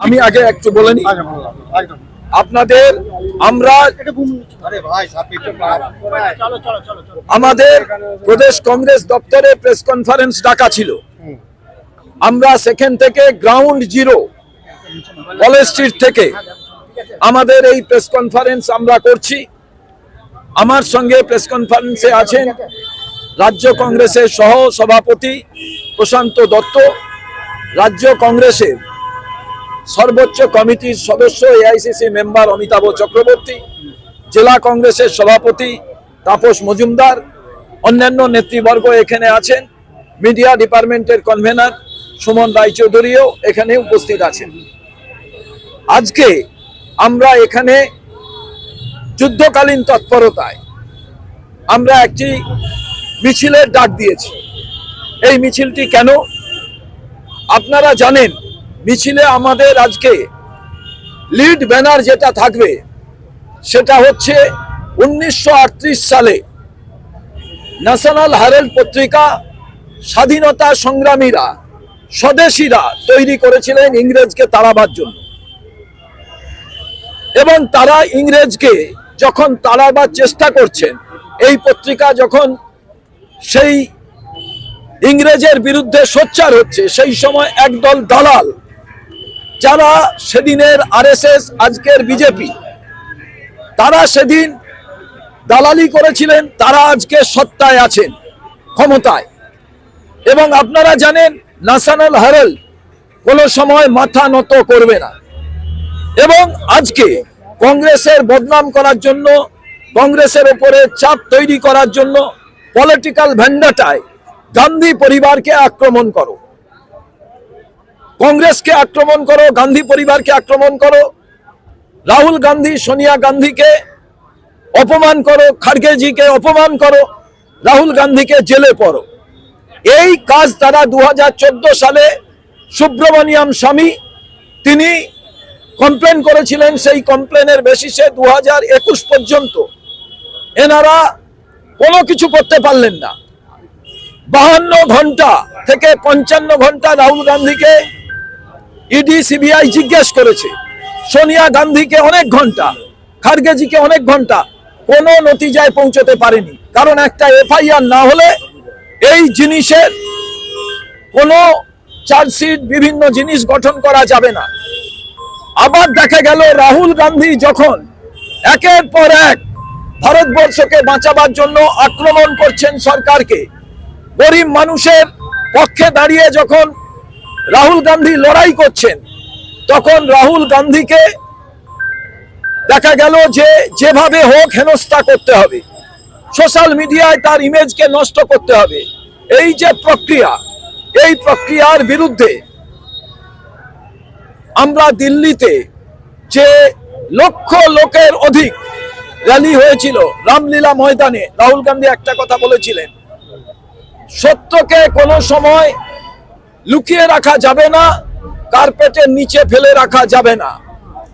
আমি আগে একটু বলে একদম। আপনাদের আমরা আমাদের প্রদেশ কংগ্রেস দপ্তরে প্রেস কনফারেন্স ডাকা ছিল। আমরা সেখান থেকে গ্রাউন্ড জিরো কলেজ স্ট্রিট থেকে আমাদের এই প্রেস কনফারেন্স আমরা করছি। আমার সঙ্গে প্রেস কনফারেন্সে আছেন রাজ্য কংগ্রেসের সহ সভাপতি প্রশান্ত দত্ত। রাজ্য কংগ্রেসের সর্বোচ্চ কমিটির সদস্য এআইসিসি মেম্বার অমিতাভ চক্রবর্তী, জেলা কংগ্রেসের সভাপতি তাপস মজুমদার, অন্যান্য নেতৃবর্গ এখানে আছেন, মিডিয়া ডিপার্টমেন্টের কনভেনার সুমন রায়চৌধুরীও এখানে উপস্থিত আছেন। আজকে আমরা এখানে যুদ্ধকালীন তৎপরতায় আমরা একটি মিছিলের ডাক দিয়েছি। এই মিছিলটি কেন? আপনারা জানেন মিছিলে আমাদের আজকে লিড ব্যানার যেটা থাকবে, সেটা হচ্ছে উনিশশো আটত্রিশ সালে ন্যাশনাল হারেল্ড পত্রিকা স্বাধীনতা সংগ্রামীরা, স্বদেশীরা তৈরি করেছিলেন ইংরেজকে তাড়াবার জন্য। এবং তারা ইংরেজকে যখন তাড়াবার চেষ্টা করছেন, এই পত্রিকা যখন সেই ইংরেজের বিরুদ্ধে সোচ্চার হচ্ছে, সেই সময় একদল দালাল যারা সেদিনের আরএসএস, আজকের বিজেপি, তারা সেদিন দালালি করেছিলেন, তারা আজকে সত্তায় আছেন, ক্ষমতায়। এবং আপনারা জানেন, ন্যাশনাল হেরাল্ড কোনো সময় মাথা নত করবে না। এবং আজকে কংগ্রেসের বদনাম করার জন্য, কংগ্রেসের উপরে চাপ তৈরি করার জন্য পলিটিক্যাল ভ্যান্ডাটায় গান্ধী পরিবারকে আক্রমণ করো। কংগ্রেসকে আক্রমণ করো, গান্ধী পরিবারকে আক্রমণ করো, রাহুল গান্ধী, সোনিয়া গান্ধীকে অপমান করো খাড়গেজিকে অপমান করো, রাহুল গান্ধীকে জেলে পড়ো। এই কাজ তারা দু সালে সুব্রমণিয়াম স্বামী, তিনি কমপ্লেন করেছিলেন, সেই কমপ্লেনের বেসিসে দু একুশ পর্যন্ত এনারা কোনো কিছু করতে পারলেন না। বাহান্ন ঘণ্টা থেকে পঞ্চান্ন ঘণ্টা রাহুল গান্ধীকে ইডি, সিবিআই জিজ্ঞেস করেছে। সোনিয়া গান্ধীকে অনেক ঘণ্টা, খারগেজিকে অনেক ঘণ্টা কোনো নতিজায় পৌঁছতে পারেনি। কারণ একটা এফআইআর না হলে এই জিনিসের কোনো চার্জশিট, বিভিন্ন জিনিস গঠন করা যাবে না। আবার দেখা গেল রাহুল গান্ধী যখন একের পর এক ভারতবর্ষকে বাঁচাবার জন্য আক্রমণ করছেন সরকারকে, গরিব মানুষের পক্ষে দাঁড়িয়ে যখন রাহুল গান্ধী লড়াই করছেন। তখন রাহুল গান্ধীকে দেখা গেল যে যেভাবে হোক হেনস্থা করতে হবে। সোশ্যাল মিডিয়ায় তার ইমেজকে নষ্ট করতে হবে। এই যে প্রক্রিয়া, এই প্রক্রিয়ার বিরুদ্ধে আমরা দিল্লিতে যে লক্ষ লোকের অধিক র্যালি হয়েছিল রামলীলা ময়দানে, রাহুল গান্ধী একটা কথা বলেছিলেন, সত্যকে কোনো সময় লুকিয়ে রাখা যাবে না কার্পেটের নিচে ফেলে রাখা যাবে না।